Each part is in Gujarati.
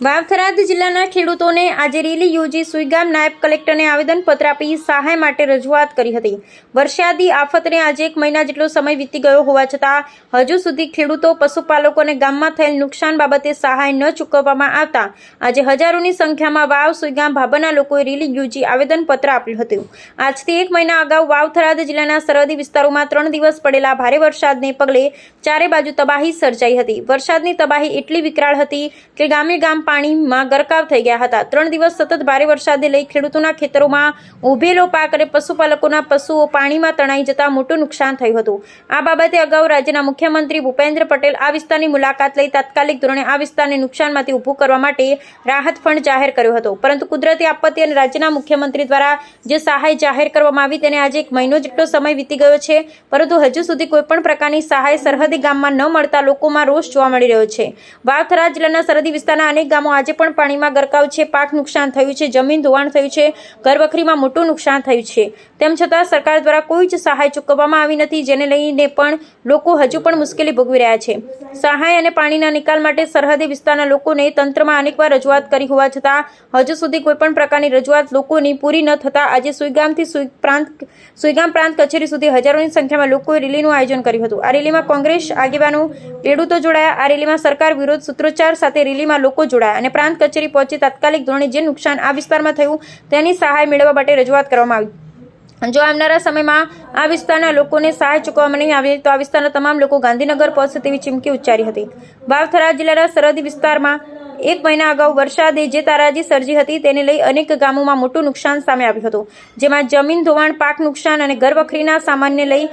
વાવથરાદ જિલ્લાના ખેડૂતોને આજે રેલી યોજી સુઈગામ નાયબ કલેક્ટરને આવેદનપત્ર આપી સહાય માટે રજૂઆત કરી હતી. વરસાદી આફતને આજે એક મહિના જેટલો સમય વીતી ગયો હોવા છતાં, હજુ સુધી ખેડૂતો, પશુપાલકો અને ગામમાં થયેલ નુકસાન બાબતે સહાય ન ચૂકવવામાં આવતા, આજે હજારોની સંખ્યામાં વાવ, સુઈગામ ભાભાના લોકોએ રેલી યોજી આવેદનપત્ર આપ્યું હતું. આજથી એક મહિના અગાઉ વાવથરાદ જિલ્લાના સરહદી વિસ્તારોમાં ત્રણ દિવસ પડેલા ભારે વરસાદને પગલે ચારે બાજુ તબાહી સર્જાઈ હતી. વરસાદની તબાહી એટલી વિકરાળ હતી કે ગામે ગામ પાણીમાં ગરકાવ થઈ ગયા હતા. ત્રણ દિવસ સતત ભારે વરસાદને લઈ ખેડૂતોના ખેતરોમાં ઉભેલો પાક અને પશુપાલકોના પશુઓ પાણીમાં તણાઈ જતા મોટું નુકસાન થયું હતું. આ બાબતે અગાઉ રાજ્યના મુખ્યમંત્રી ભૂપેન્દ્ર પટેલ આ વિસ્તારની મુલાકાત લઈ તાત્કાલિક ધોરણે આ વિસ્તારને નુકસાનમાંથી ઊભું કરવા માટે રાહત ફંડ જાહેર કર્યો હતો. પરંતુ કુદરતી આપત્તિ અને રાજ્યના મુખ્યમંત્રી દ્વારા જે સહાય જાહેર કરવામાં આવી તેને આજે એક મહિનો જેટલો સમય વીતી ગયો છે. પરંતુ હજુ સુધી કોઈપણ પ્રકારની સહાય સરહદી ગામમાં ન મળતા લોકોમાં રોષ જોવા મળી રહ્યો છે. વાવથરા જિલ્લાના સરહદી વિસ્તારના અનેક ગામો આજે પણ પાણીમાં ગરકાવ છે, પાક નુકસાન થયું છે, જમીન ધોવાણ થયું છે, ઘરવખરીમાં મોટું નુકસાન થયું છે. તેમ છતાં સરકાર દ્વારા કોઈ જ સહાય ચૂકવવામાં આવી નથી, જેને લઈને પણ લોકો હજુ પણ મુશ્કેલી ભોગવી રહ્યા છે. સહાય અને પાણીના નિકાલ માટે સરહદી વિસ્તારના લોકોને તંત્રમાં અનેકવાર રજૂઆત કરી હોવા છતાં, હજુ સુધી કોઈપણ પ્રકારની રજૂઆત લોકોની પૂરી ન થતાં આજે સુઈગામથી સુઈ પ્રાંત, સુઈગામ પ્રાંત કચેરી સુધી હજારોની સંખ્યામાં લોકોએ રેલીનું આયોજન કર્યું હતું. આ રેલીમાં કોંગ્રેસ આગેવાનો, ખેડૂતો જોડાયા. આ રેલીમાં સરકાર વિરોધ સૂત્રોચ્ચાર સાથે રેલીમાં લોકો જોડાયા. અને પ્રાંત કચેરી પહોંચી તાત્કાલિક ધોરણે જે નુકસાન આ વિસ્તારમાં થયું તેની સહાય મેળવવા માટે રજૂઆત કરવામાં આવી. જો આવનારા સમયમાં આ વિસ્તારના લોકોને સહાય ચૂકવવામાં નહીં આવે તો આ વિસ્તારના તમામ લોકો ગાંધીનગર પહોંચશે તેવી ચીમકી ઉચ્ચારી હતી. વાવથરા જિલ્લાના સરહદી વિસ્તારમાં એક મહિના અગાઉ વરસાદે જે તારાજી સર્જી હતી તેને લઈ અનેક ગામોમાં મોટું નુકસાન સામે આવ્યું હતું. જેમાં જમીન ધોવાણ, પાક નુકસાન અને ઘરવખરીના સામાન્ય લઈ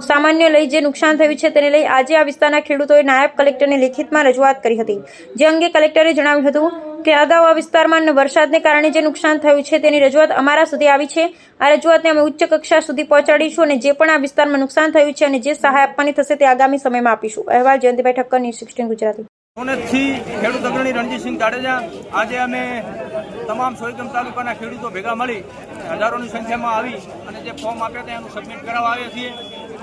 સામાન્ય લઈ જે નુકસાન થયું છે તેને લઈ આજે આ વિસ્તારના ખેડૂતોએ નાયબ કલેક્ટરને લેખિતમાં રજૂઆત કરી હતી. જે અંગે કલેક્ટરે જણાવ્યું હતું કે અગાઉ આ વિસ્તારમાં વરસાદને કારણે જે નુકસાન થયું છે તેની રજૂઆત અમારા સુધી આવી છે. આ રજૂઆતને અમે ઉચ્ચ કક્ષા સુધી પહોંચાડીશું અને જે પણ આ વિસ્તારમાં નુકસાન થયું છે અને જે સહાય આપવાની થશે તે આગામી સમયમાં આપીશું. અહેવાલ જયંતિભાઈ ઠક્કર, ન્યૂઝ સિક્સટીન ગુજરાતી. સોનેતથી ખેડૂત અગ્રણી રણજીતસિંહ જાડેજા. આજે અમે તમામ સોયગમ તાલુકાના ખેડૂતો ભેગા મળી હજારોની સંખ્યામાં આવી અને જે ફોર્મ આપ્યા હતા એનું સબમિટ કરાવવા આવ્યા છીએ.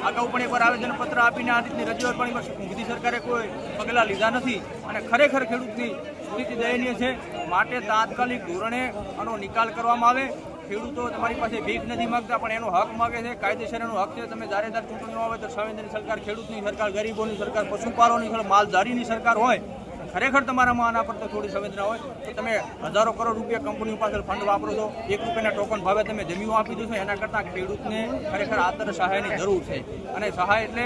અગાઉ પણ એકવાર આવેદનપત્ર આપીને આ રીતની રજૂઆત પણ એકવાર મોદી સરકારે કોઈ પગલાં લીધા નથી અને ખરેખર ખેડૂતની સ્થિતિ દયનીય છે. માટે તાત્કાલિક ધોરણે આનો નિકાલ કરવામાં આવે. ખેડૂતો તમારી પાસે ભીખ નથી માંગતા, પણ એનો હક માગે છે, કાયદેસર એનો હક છે. તમે દારેદાર ચૂંટણીઓ આવે તો સંવેદનની સરકાર, ખેડૂતની સરકાર, ગરીબોની સરકાર, પશુપાલનની સરકાર, માલધારીની સરકાર હોય ખરેખર તમારામાં આના પર તો થોડી સંવેદના હોય. તો તમે હજારો કરોડ રૂપિયા કંપનીઓ પાછળ ફંડ વાપરો છો, એક રૂપિયાના ટોકન ભાવે તમે જમીઓ આપી દો છો, એના કરતાં ખેડૂતને ખરેખર આતર સહાયની જરૂર છે. અને સહાય એટલે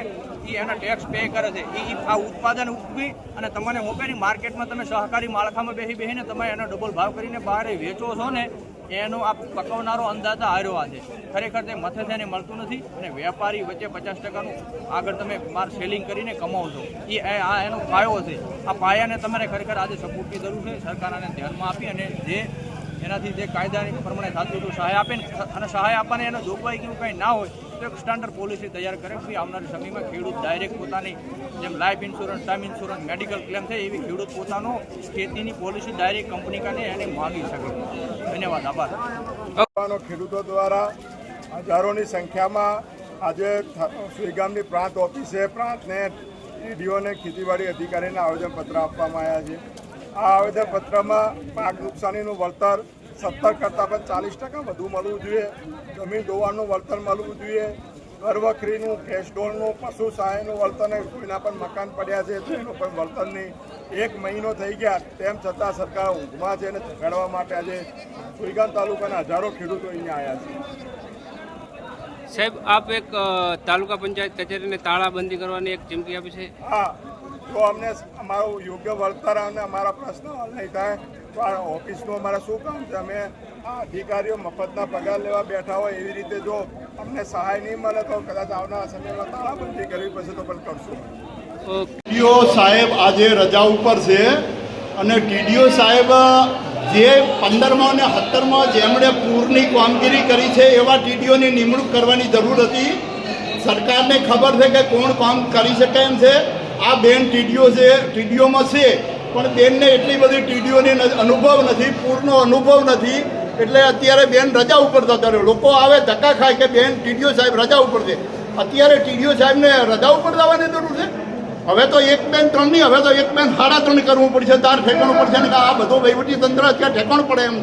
એ એના ટેક્સ પે કરે છે. એ આ ઉત્પાદન ઉગવી અને તમને મોકલી માર્કેટમાં તમે સહકારી માળખામાં બેસી બેસીને તમે એનો ડબલ ભાવ કરીને બહાર વેચો છો ને એનો આ પકવનારો અંદાજા હાર્યો આ છે. ખરેખર તે મથે તેને મળતું નથી અને વેપારી વચ્ચે પચાસ ટકાનું આગળ તમે માર સેલિંગ કરીને કમાવો છો એ આ એનો પાયો છે. આ પાયાને તમારે ખરેખર આજે સપોર્ટની જરૂર છે. સરકાર આને ધ્યાનમાં આપી અને જે એનાથી જે કાયદાની પ્રમાણે થતું હતું સહાય આપે અને સહાય આપવાને એનો જોગવાઈ કેવું કંઈ ના હોય, તો એક સ્ટાન્ડર્ડ પોલિસી તૈયાર કરે પછી આવનારી સમયમાં ખેડૂત ડાયરેક્ટ પોતાની જેમ life insurance term insurance medical claim થાય એવી ખેડૂત પોતાનો ખેતીની પોલિસી ડાયરેક્ટ કંપની કાને એને માગી શકે. ધન્યવાદ, આભાર. ખેડૂતો દ્વારા હજારોની સંખ્યામાં આજે શ્રીગામની પ્રાંત ઓફિસે પ્રાંતને ડીડીઓને ખેતીવાડી અધિકારીને આવેદનપત્ર આપવામાં આવ્યા છે. આ આવેદનપત્રમાં પાક નુકસાનીનું વળતર સત્તર કરતાં પણ ચાલીસ ટકા વધુ મળવું જોઈએ. જમીન ધોવાનું વળતર મળવું જોઈએ. ઘરવખરીનું કેશડોળનું પશુ સહાયનું વળતર કોઈના પણ મકાન પડ્યા છે તો એનું પણ વળતર નહીં. એક મહિનો થઈ ગયા તેમ છતાં સરકાર ઊંઘમાં છે અને ઘડવા માટે આજે સુઈગામ તાલુકાના હજારો ખેડૂતો અહીંયા આવ્યા છે. સાહેબ આપ એક તાલુકા પંચાયત કચેરીને તાળાબંધી કરવાની એક ચીમકી આપી છે. હા. જો અમને અમારું યોગ્ય વળતર અને અમારા પ્રશ્નો હલ નહીં થાય, તો આ ઓફિસનું અમારે શું કામ છે? અમે આ અધિકારીઓ મફતના પગાર લેવા બેઠા હોય એવી રીતે જો અમને સહાય નહીં મળે તો કદાચ આવનારા સમયમાં તાળાબંધી કરવી પડશે તો પણ કરશું. ટીડીઓ સાહેબ આજે રજા ઉપર છે અને ટીડીઓ સાહેબ જે પંદરમાં અને સત્તરમાં જેમણે પૂરની કામગીરી કરી છે એવા ટીડીઓની નિમણૂક કરવાની જરૂર હતી. સરકારને ખબર છે કે કોણ કામ કરી શકે એમ છે. આ બેન ટીડીઓ છે, ટીડીઓમાં છે, પણ બેનને એટલી બધી ટીડીઓની અનુભવ નથી, પૂરનો અનુભવ નથી. એટલે અત્યારે બેન રજા ઉપર જતા રહ્યો. લોકો આવે, ધક્કા ખાય કે બેન ટીડીઓ સાહેબ રજા ઉપર છે. અત્યારે ટીડીઓ સાહેબને રજા ઉપર જવાની જરૂર છે? હવે તો એક બેન ત્રણ નહીં, હવે તો એક બેન સાડા ત્રણ કરવું પડશે તાર ઠેકાણું પડશે ને આ બધો વહીવટી તંત્ર અત્યારે ઠેકાણું પડે એમ.